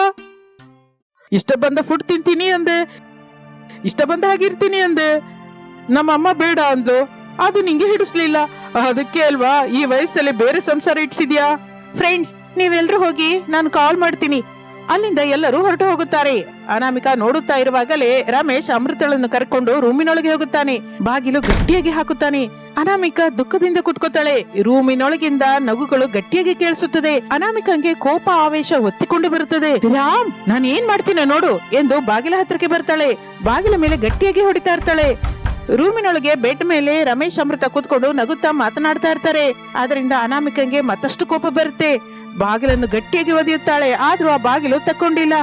ಇಷ್ಟ ಬಂದ ಫುಡ್ ತಿಂತೀನಿ ಅಂದೆ. ಇಷ್ಟ ಬಂದ ಹಾಗಿರ್ತೀನಿ ಅಂದೆ. ನಮ್ಮ ಅಮ್ಮ ಬೇಡ ಅಂದ್ಲು. ಅದು ನಿಂಗೆ ಹಿಡಿಸ್ಲಿಲ್ಲ. ಅದಕ್ಕೆ ಅಲ್ವಾ, ಈ ವಯಸ್ಸಲ್ಲಿ ಬೇರೆ ಸಂಸಾರ ಇಟ್ಸಿದ್ಯಾ? ಫ್ರೆಂಡ್ಸ್ ನೀವೆಲ್ರೂ ಹೋಗಿ ನಾನು ಕಾಲ್ ಮಾಡ್ತೀನಿ. ಅಲ್ಲಿಂದ ಎಲ್ಲರೂ ಹೊರಟು ಹೋಗುತ್ತಾರೆ. ಅನಾಮಿಕಾ ನೋಡುತ್ತಾ ಇರುವಾಗಲೇ ರಮೇಶ್ ಅಮೃತಳನ್ನು ಕರ್ಕೊಂಡು ರೂಮಿನೊಳಗೆ ಹೋಗುತ್ತಾನೆ. ಬಾಗಿಲು ಗಟ್ಟಿಯಾಗಿ ಹಾಕುತ್ತಾನೆ. ಅನಾಮಿಕಾ ದುಃಖದಿಂದ ಕುತ್ಕೋತಾಳೆ ರೂಮಿನೊಳಗಿಂದ ನಗುಗಳು ಗಟ್ಟಿಯಾಗಿ ಕೇಳಿಸುತ್ತದೆ. ಅನಾಮಿಕಂಗೆ ಕೋಪ ಆವೇಶ ಒತ್ತಿಕೊಂಡು ಬರುತ್ತದೆ. ರಾಮ್ ನಾನು ಏನ್ ಮಾಡ್ತೀನಿ ನೋಡು ಎಂದು ಬಾಗಿಲ ಹತ್ರಕ್ಕೆ ಬರ್ತಾಳೆ. ಬಾಗಿಲ ಮೇಲೆ ಗಟ್ಟಿಯಾಗಿ ಹೊಡಿತಾ ಇರ್ತಾಳೆ. ರೂಮಿನೊಳಗೆ ಬೆಡ್ ಮೇಲೆ ರಮೇಶ್ ಅಮೃತ ಕೂತ್ಕೊಂಡು ನಗುತ್ತಾ ಮಾತನಾಡ್ತಾ ಇರ್ತಾರೆ. ಆದ್ರಿಂದ ಅನಾಮಿಕಂಗೆ ಮತ್ತಷ್ಟು ಕೋಪ ಬರುತ್ತೆ. ಬಾಗಿಲನ್ನು ಗಟ್ಟಿಯಾಗಿ ಒದೆಯುತ್ತಾಳೆ, ಆದ್ರೂ ಆ ಬಾಗಿಲು ತಕ್ಕೊಂಡಿಲ್ಲ.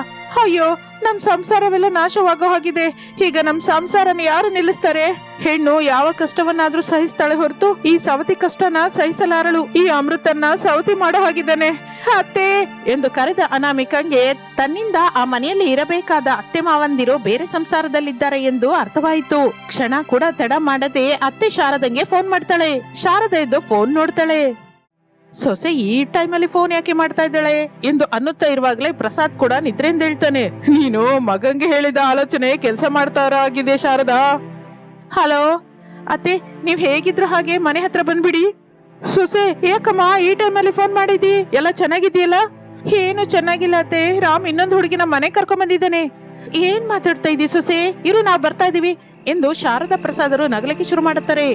ಅಯ್ಯೋ, ನಮ್ ಸಂಸಾರವೆಲ್ಲ ನಾಶವಾಗೋ ಹಾಗಿದೆ. ಈಗ ನಮ್ ಸಂಸಾರನ ಯಾರು ನಿಲ್ಲಿಸ್ತಾರೆ? ಹೆಣ್ಣು ಯಾವ ಕಷ್ಟವನ್ನಾದ್ರೂ ಸಹಿಸ್ತಾಳೆ ಹೊರತು ಈ ಸವತಿ ಕಷ್ಟನ ಸಹಿಸಲಾರಳು, ಈ ಅಮೃತನ್ನ ಸವತಿ ಮಾಡೋ ಹಾಗಿದ್ದಾನೆ. ಅತ್ತೆ ಎಂದು ಕರೆದ ಅನಾಮಿಕಂಗೆ ತನ್ನಿಂದ ಆ ಮನೆಯಲ್ಲಿ ಇರಬೇಕಾದ ಅತ್ತೆ ಮಾವಂದಿರು ಬೇರೆ ಸಂಸಾರದಲ್ಲಿದ್ದಾರೆ ಎಂದು ಅರ್ಥವಾಯಿತು. ಕ್ಷಣ ಕೂಡ ತಡ ಮಾಡದೆ ಅತ್ತೆ ಶಾರದಂಗೆ ಫೋನ್ ಮಾಡ್ತಾಳೆ. ಶಾರದ ಎದ್ದು ಫೋನ್ ನೋಡ್ತಾಳೆ. ಸೊಸೆ, ಈ ಟೈಮಲ್ಲಿ ಫೋನ್ ಯಾಕೆ ಮಾಡ್ತಾ ಇದ್ದಾಳೆ? ಎಂದು ಅನ್ನುತ್ತಾ ಇರುವಾಗಲೇ ಪ್ರಸಾದ್ ಕೂಡ ನಿದ್ರೆಯಿಂದ ಹೇಳ್ತಾನೆ, ನೀನು ಮಗಂಗೆ ಹೇಳಿದ ಆಲೋಚನೆ ಕೆಲಸ ಮಾಡ್ತಾರ ಆಗಿದೆ ಶಾರದಾ. ಹಲೋ, ಅತ್ತೆ, ನೀವ್ ಹೇಗಿದ್ರು ಹಾಗೆ ಮನೆ ಹತ್ರ ಬಂದ್ಬಿಡಿ. ಸೊಸೆ, ಏಕಮ್ಮ, ಈ ಟೈಮಲ್ಲಿ ಫೋನ್ ಮಾಡಿದಿ ಎಲ್ಲ ಚೆನ್ನಾಗಿದೆಯಲ್ಲ ಏನು ಚೆನ್ನಾಗಿಲ್ಲ ಅತ್ತೆ, ರಾಮ್ ಇನ್ನೊಂದು ಹುಡುಗಿನ ಮನೆ ಕರ್ಕೊಂಡ್ ಬಂದಿದ್ದಾನೆ. ಏನ್ ಮಾತಾಡ್ತಾ ಇದ್ದೀ ಸೊಸೆ? ಇರು, ನಾವು ಬರ್ತಾ ಇದೀವಿ, ಎಂದು ಶಾರದಾ ಪ್ರಸಾದರು ನಗಲಕ್ಕೆ ಶುರು ಮಾಡುತ್ತಾರೆ.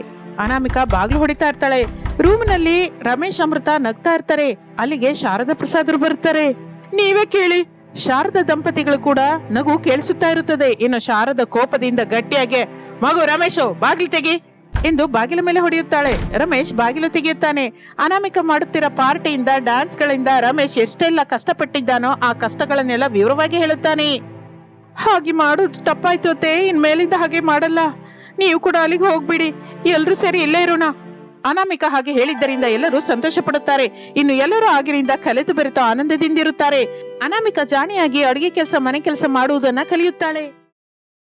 ಅನಾಮಿಕಾ ಬಾಗ್ಲು ಹೊಡಿತಾ ಇರ್ತಾಳೆ. ರೂಮ್ನಲ್ಲಿ ರಮೇಶ್ ಅಮೃತ ನಗ್ತಾ ಇರ್ತಾರೆ. ಅಲ್ಲಿಗೆ ಶಾರದಾ ಪ್ರಸಾದರು ಬರ್ತಾರೆ. ನೀವೇ ಕೇಳಿ. ಶಾರದ ದಂಪತಿಗಳು ಕೂಡ ನಗು ಕೇಳಿಸುತ್ತಾ ಇರುತ್ತದೆ. ಇನ್ನು ಶಾರದ ಕೋಪದಿಂದ ಗಟ್ಟಿಯಾಗಿ, ಮಗು ರಮೇಶು, ಬಾಗಿಲು ತೆಗಿ ಎಂದು ಬಾಗಿಲ ಮೇಲೆ ಹೊಡೆಯುತ್ತಾಳೆ. ರಮೇಶ್ ಬಾಗಿಲು ತೆಗೆಯುತ್ತಾನೆ. ಅನಾಮಿಕ ಮಾಡುತ್ತಿರೋ ಪಾರ್ಟಿಯಿಂದ, ಡ್ಯಾನ್ಸ್ಗಳಿಂದ ರಮೇಶ್ ಎಷ್ಟೆಲ್ಲ ಕಷ್ಟಪಟ್ಟಿದ್ದಾನೋ ಆ ಕಷ್ಟಗಳನ್ನೆಲ್ಲ ವಿವರವಾಗಿ ಹೇಳುತ್ತಾನೆ. ಹಾಗೆ ಮಾಡೋದು ತಪ್ಪಾಯ್ತು ಅತ್ತೆ. ಇನ್ಮೇಲಿಂದ ಹಾಗೆ ಮಾಡಲ್ಲ. ನೀವು ಕೂಡ ಅಲ್ಲಿಗೆ ಹೋಗ್ಬಿಡಿ. ಎಲ್ಲರೂ ಸೇರಿ ಇಲ್ಲೇ ಇರೋಣ. ಅನಾಮಿಕ ಹಾಗೆ ಹೇಳಿದ್ದರಿಂದ ಎಲ್ಲರೂ ಸಂತೋಷ ಪಡುತ್ತಾರೆ ಇನ್ನು ಎಲ್ಲರೂ ಆಗಿನಿಂದ ಕಲೆತು ಬೆರೆತು ಆನಂದದಿಂದಿರುತ್ತಾರೆ ಅನಾಮಿಕ ಜಾಣಿಯಾಗಿ ಅಡುಗೆ ಕೆಲಸ, ಮನೆ ಕೆಲಸ ಮಾಡುವುದನ್ನ ಕಲಿಯುತ್ತಾಳೆ.